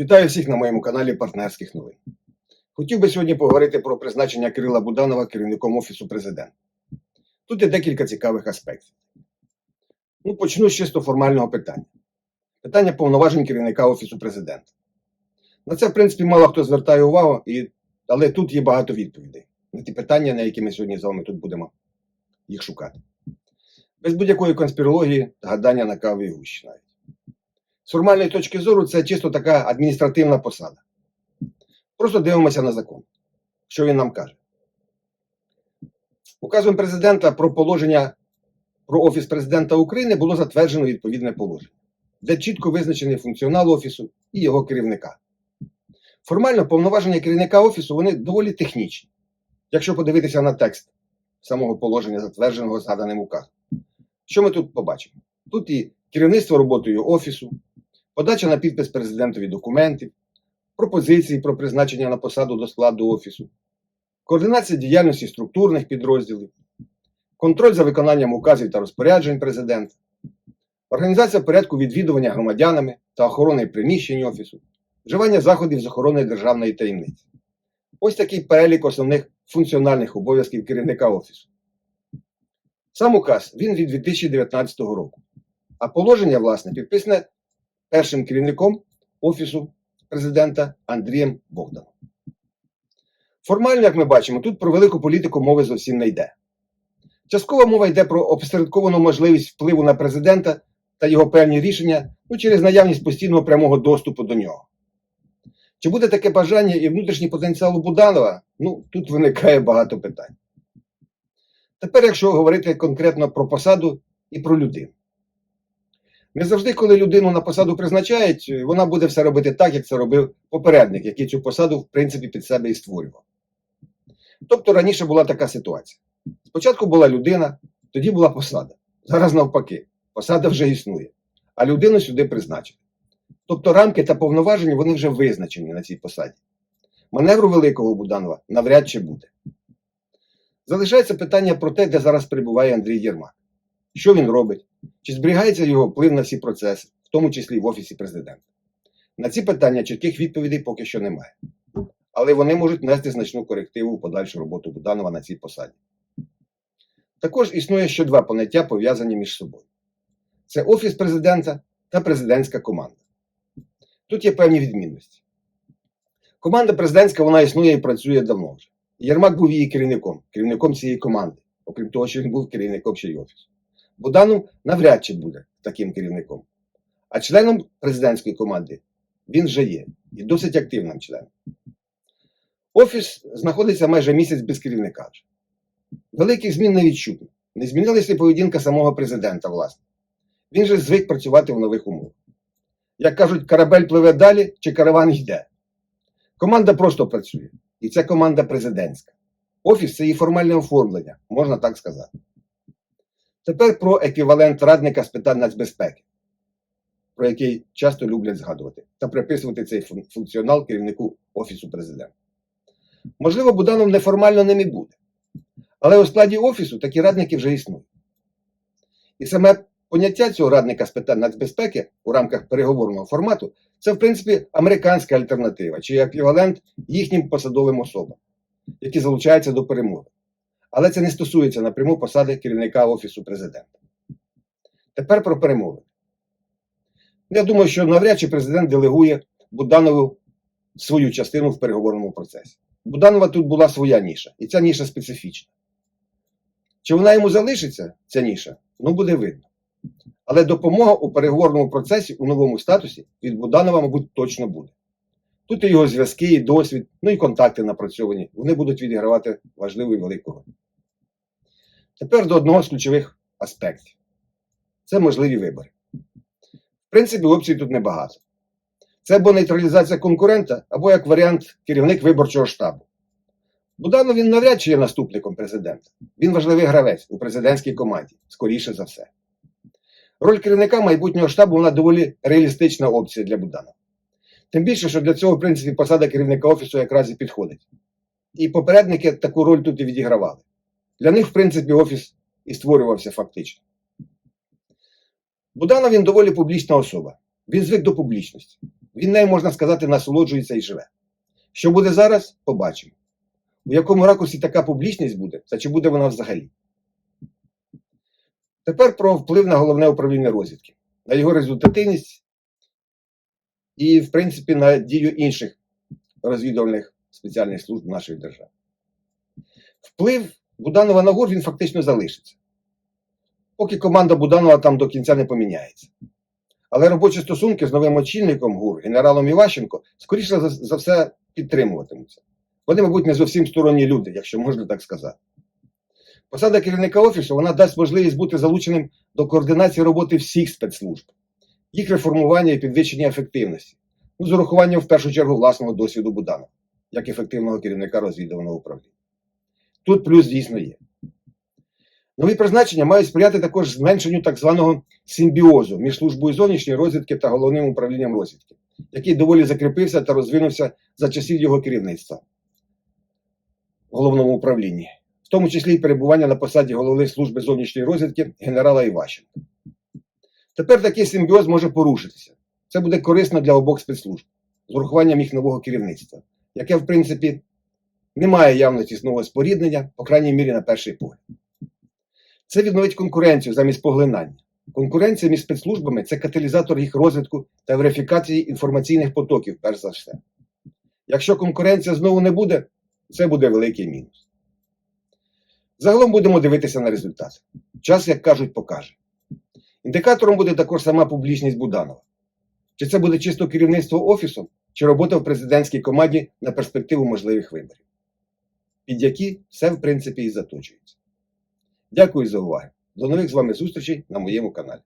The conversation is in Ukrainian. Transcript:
Вітаю всіх на моєму каналі партнерських новин. Хотів би сьогодні поговорити про призначення Кирила Буданова керівником Офісу президента. Тут є декілька цікавих аспектів. Ну, почну з чисто формального питання. Питання повноважень керівника Офісу президента. На це, в принципі, мало хто звертає увагу, і... але тут є багато відповідей на ті питання, на які ми сьогодні з вами тут будемо їх шукати. Без будь-якої конспірології та гадання на каві і гущі навіть. З формальної точки зору, це чисто така адміністративна посада. Просто дивимося на закон. Що він нам каже? Указом президента про положення про Офіс президента України було затверджено відповідне положення, де чітко визначений функціонал Офісу і його керівника. Формально повноваження керівника Офісу вони доволі технічні, якщо подивитися на текст самого положення, затвердженого згаданим указом. Що ми тут побачимо? Тут і керівництво роботою Офісу, подача на підпис президентові документів, пропозиції про призначення на посаду до складу Офісу, координація діяльності структурних підрозділів, контроль за виконанням указів та розпоряджень президента, організація порядку відвідування громадянами та охорони приміщень Офісу, вживання заходів з охорони державної таємниці. Ось такий перелік основних функціональних обов'язків керівника Офісу. Сам указ він від 2019 року, а положення, власне, підписане першим керівником Офісу президента Андрієм Богданом. Формально, як ми бачимо, тут про велику політику мови зовсім не йде. Часткова мова йде про опосередковану можливість впливу на президента та його певні рішення ну, через наявність постійного прямого доступу до нього. Чи буде таке бажання і внутрішній потенціал у Буданова? Ну, тут виникає багато питань. Тепер, якщо говорити конкретно про посаду і про людину. Не завжди, коли людину на посаду призначають, вона буде все робити так, як це робив попередник, який цю посаду, в принципі, під себе і створював. Тобто раніше була така ситуація. Спочатку була людина, тоді була посада. Зараз навпаки, посада вже існує, а людину сюди призначили. Тобто рамки та повноваження вони вже визначені на цій посаді. Маневру великого Буданова навряд чи буде. Залишається питання про те, де зараз перебуває Андрій Єрмак. Що він робить? Чи зберігається його вплив на всі процеси, в тому числі в Офісі президента? На ці питання чітких відповідей поки що немає. Але вони можуть нести значну корективу в подальшу роботу Буданова на цій посаді. Також існує ще два поняття, пов'язані між собою: це Офіс президента та президентська команда. Тут є певні відмінності. Команда президентська вона існує і працює давно вже. Єрмак був її керівником, керівником цієї команди, окрім того, що він був керівником ще й офісу. Буданов навряд чи буде таким керівником. А членом президентської команди він вже є і досить активним членом. Офіс знаходиться майже місяць без керівника. Великих змін не відчутно. Не змінилася поведінка самого президента, власне. Він же звик працювати в нових умовах. Як кажуть, корабель пливе далі чи караван йде. Команда просто працює. І це команда президентська. Офіс це її формальне оформлення, можна так сказати. Тепер про еквівалент радника з питань нацбезпеки, про який часто люблять згадувати, та приписувати цей функціонал керівнику Офісу президента. Можливо, Буданов неформально ним і буде. Але у складі Офісу такі радники вже існують. І саме поняття цього радника з питань нацбезпеки у рамках переговорного формату це, в принципі, американська альтернатива чи еквівалент їхнім посадовим особам, які залучаються до перемови. Але це не стосується напряму посади керівника Офісу президента. Тепер про перемови. Я думаю, що навряд чи президент делегує Буданову свою частину в переговорному процесі. Буданова тут була своя ніша, і ця ніша специфічна. Чи вона йому залишиться, ця ніша, ну буде видно. Але допомога у переговорному процесі у новому статусі від Буданова, мабуть, точно буде. Тут і його зв'язки, і досвід, ну і контакти напрацьовані. Вони будуть відігравати важливу і велику роль. Тепер до одного з ключових аспектів: це можливі вибори. В принципі, опцій тут небагато. Це або нейтралізація конкурента, або як варіант керівник виборчого штабу. Буданов він навряд чи є наступником президента. Він важливий гравець у президентській команді, скоріше за все. Роль керівника майбутнього штабу вона доволі реалістична опція для Буданова. Тим більше, що для цього, в принципі, посада керівника офісу якраз і підходить. І попередники таку роль тут і відігравали. Для них, в принципі, офіс і створювався фактично. Буданов він доволі публічна особа. Він звик до публічності. Він нею, можна сказати, насолоджується і живе. Що буде зараз, побачимо. У якому ракурсі така публічність буде, та чи буде вона взагалі. Тепер про вплив на головне управління розвідки, на його результативність і, в принципі, на дію інших розвідувальних спеціальних служб нашої держави. Вплив Буданова на ГУР він фактично залишиться, поки команда Буданова там до кінця не поміняється. Але робочі стосунки з новим очільником ГУР, генералом Іващенко, скоріше за, все підтримуватимуться. Вони, мабуть, не зовсім сторонні люди, якщо можна так сказати. Посада керівника офісу вона дасть можливість бути залученим до координації роботи всіх спецслужб, їх реформування і підвищення ефективності, ну, з урахуванням в першу чергу власного досвіду Буданова, як ефективного керівника розвідувального управління. Тут плюс дійсно є. Нові призначення мають сприяти також зменшенню так званого симбіозу між службою зовнішньої розвідки та головним управлінням розвідки, який доволі закріпився та розвинувся за часів його керівництва в головному управлінні, в тому числі і перебування на посаді голови служби зовнішньої розвідки генерала Іващенка. Тепер такий симбіоз може порушитися. Це буде корисно для обох спецслужб з урахуванням їх нового керівництва, яке, в принципі, не має явно тісного споріднення, по крайній мірі на перший погляд. Це відновить конкуренцію замість поглинання. Конкуренція між спецслужбами це каталізатор їх розвитку та верифікації інформаційних потоків, перш за все. Якщо конкуренція знову не буде, це буде великий мінус. Загалом будемо дивитися на результат. Час, як кажуть, покаже. Індикатором буде також сама публічність Буданова. Чи це буде чисто керівництво офісом, чи робота в президентській команді на перспективу можливих виборів, під які все, в принципі, і заточується. Дякую за увагу. До нових з вами зустрічей на моєму каналі.